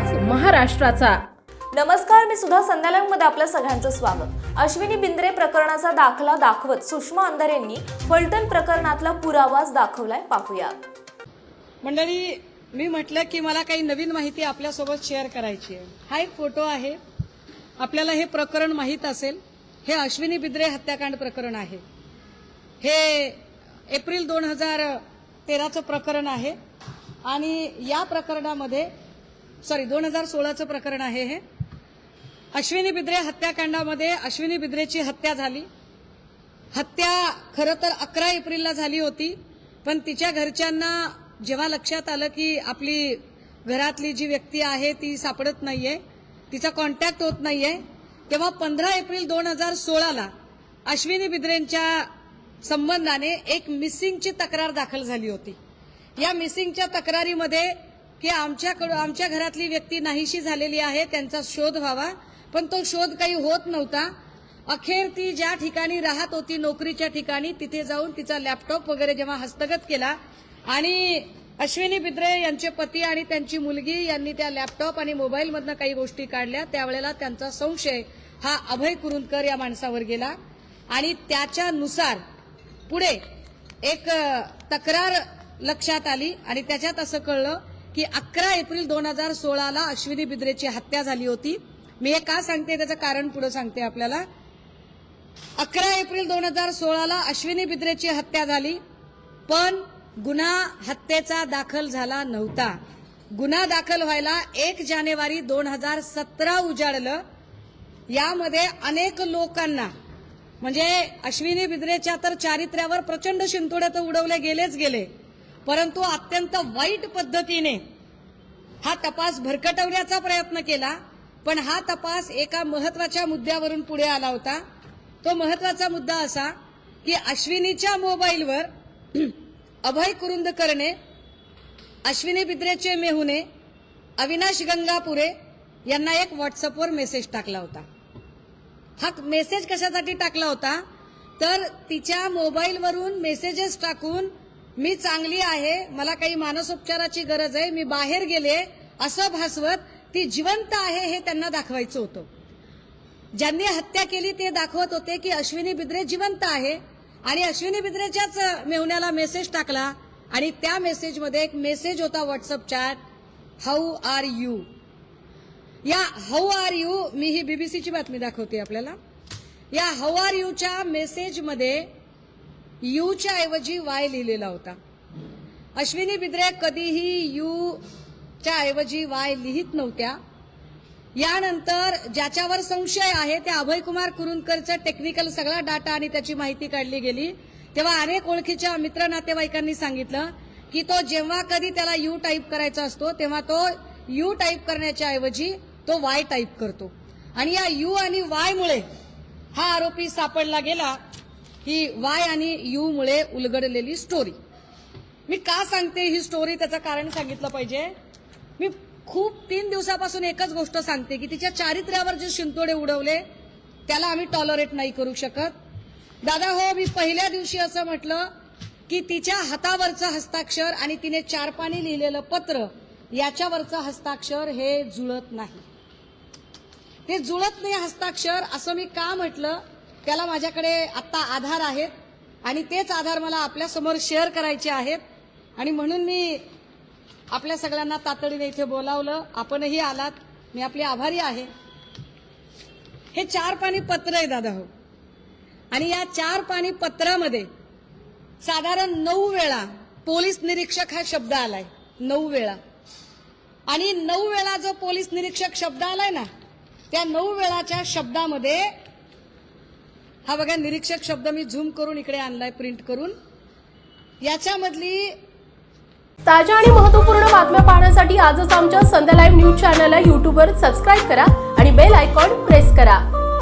महाराष्ट्राचा. नमस्कार मी सुद्धा संध्यालयमध्ये आपल्या सगळ्यांचं स्वागत. अश्विनी बिंद्रे प्रकरणाचा दाखला दाखवत सुषमा अंधारेंनी फलटण प्रकरणातला पुरावाच दाखवलाय पाहूया. मंडळी मी म्हटलं की मला काही नवीन माहिती आपल्यासोबत शेअर करायची आहे. हा एक फोटो आहे. आपल्याला हे प्रकरण माहीत असेल. हे अश्विनी बिद्रे हत्याकांड प्रकरण आहे. हे एप्रिल दोन हजार तेराचं प्रकरण आहे. आणि या प्रकरणामध्ये सॉरी दोन हजार सोळाचं प्रकरण आहे हे. अश्विनी बिद्रे हत्याकांडामध्ये अश्विनी बिद्रेची हत्या झाली. हत्या खरं तर अकरा एप्रिलला झाली होती पण तिच्या घरच्यांना जेव्हा लक्षात आलं की आपली घरातली जी व्यक्ती आहे ती सापडत नाहीये तिचा कॉन्टॅक्ट होत नाहीये तेव्हा पंधरा एप्रिल दोन हजार सोळाला अश्विनी बिद्रेंच्या संबंधाने एक मिसिंगची तक्रार दाखल झाली होती. या मिसिंगच्या तक्रारीमध्ये की आमच्याकडून आमच्या घरातली व्यक्ती नाहीशी झालेली आहे त्यांचा शोध व्हावा. पण तो शोध काही होत नव्हता. अखेर ती ज्या ठिकाणी राहत होती नोकरीच्या ठिकाणी तिथे जाऊन तिचा लॅपटॉप वगैरे जेव्हा हस्तगत केला आणि अश्विनी बिद्रे यांचे पती आणि त्यांची मुलगी यांनी त्या लॅपटॉप आणि मोबाईलमधनं काही गोष्टी काढल्या. त्यावेळेला त्यांचा संशय हा अभय कुरुंदकर या माणसावर गेला. आणि त्याच्यानुसार पुढे एक तक्रार लक्षात आली आणि त्याच्यात असं कळलं की अकरा एप्रिल दोन हजार सोळाला अश्विनी बिद्रेची हत्या झाली होती. मी हे का सांगते? त्याचं कारण पुढे सांगते आपल्याला. अकरा एप्रिल दोन हजार सोळाला अश्विनी बिद्रेची हत्या झाली पण गुन्हा हत्येचा दाखल झाला नव्हता. गुन्हा दाखल व्हायला एक जानेवारी दोन हजार सतरा उजाडलं. यामध्ये अनेक लोकांना म्हणजे अश्विनी बिद्रेच्या तर चारित्र्यावर प्रचंड शिंतोडे तर उडवले गेलेच गेले. परंतु अत्यंत वाईट पद्धतीने हा तपास भरकटवण्याचा प्रयत्न केला पण हा तपास एका महत्त्वाच्या मुद्द्यावरून पुढे आला होता. तो महत्त्वाचा मुद्दा असा की अश्विनीच्या मोबाईलवर अभय कुरुंदकरने अश्विनी बिद्रेचे मेहुने अविनाश गंगापुरे यांना एक व्हॉट्सअपवर मेसेज टाकला होता. हा मेसेज कशासाठी टाकला होता? तर तिच्या मोबाईलवरून मेसेजेस टाकून मी चांगली आहे मला काही मानसोपचाराची गरज आहे मी बाहेर गेले असं भासवत ती जिवंत आहे हे त्यांना दाखवायचं होतं. ज्यांनी हत्या केली ते दाखवत होते की अश्विनी बिद्रे जिवंत आहे. आणि अश्विनी बिद्रेच्याच मेहुण्याला मेसेज टाकला आणि त्या मेसेजमध्ये एक मेसेज होता WhatsApp chat how are you या हाऊ आर यू मी ही बीबीसीची बातमी दाखवते आपल्याला. या हाऊ आर यूच्या मेसेजमध्ये यूच्या ऐवजी वाय लिहिलेला होता. अश्विनी बिद्रे कधीही यूच्या ऐवजी वाय लिहित नव्हत्या. यानंतर ज्याच्यावर संशय आहे त्या अभयकुमार कुरुंदकरचा टेक्निकल सगळा डाटा आणि त्याची माहिती काढली गेली. तेव्हा अनेक ओळखीच्या मित्र नातेवाईकांनी सांगितलं की तो जेव्हा कधी त्याला यू टाईप करायचा असतो तेव्हा तो यू टाईप करण्याच्या ऐवजी तो वाय टाईप करतो. आणि या यू आणि वाय मुळे हा आरोपी सापडला गेला. ही वाय आणि यू मुळे उलगडलेली स्टोरी मी का सांगते ही स्टोरी त्याचं कारण सांगितलं पाहिजे. मी खूप तीन दिवसापासून एकच गोष्ट सांगते की तिच्या चारित्र्यावर जे शिंतोडे उडवले त्याला आम्ही टॉलरेट नाही करू शकत. दादा हो मी पहिल्या दिवशी असं म्हटलं की तिच्या हातावरचं हस्ताक्षर आणि तिने चार पाणी लिहिलेलं पत्र याच्यावरचं हस्ताक्षर हे जुळत नाही. ते जुळत नाही हस्ताक्षर असं मी का म्हटलं? त्याला माझ्याकडे आत्ता आधार आहेत आणि तेच आधार मला आपल्यासमोर शेअर करायचे आहेत. आणि म्हणून मी आपल्या सगळ्यांना तातडीने इथे बोलावलं. आपणही आलात. मी आपली आभारी आहे. हे चार पाणी पत्र आहे दादा हो. आणि या चार पाणी पत्रामध्ये साधारण नऊ वेळा पोलीस निरीक्षक हा शब्द आलाय. नऊ वेळा. आणि नऊ वेळा जो पोलीस निरीक्षक शब्द आलाय ना त्या नऊ वेळाच्या शब्दामध्ये हा बघा निरीक्षक शब्द मी झूम करून इकडे आणलाय प्रिंट करून. याच्यामधली ताज्या आणि महत्त्वपूर्ण बातम्या पाहण्यासाठी आजच आमच्या संध्या लाईव्ह न्यूज चॅनलला यूट्यूबवर सबस्क्राईब करा आणि बेल आयकॉन प्रेस करा.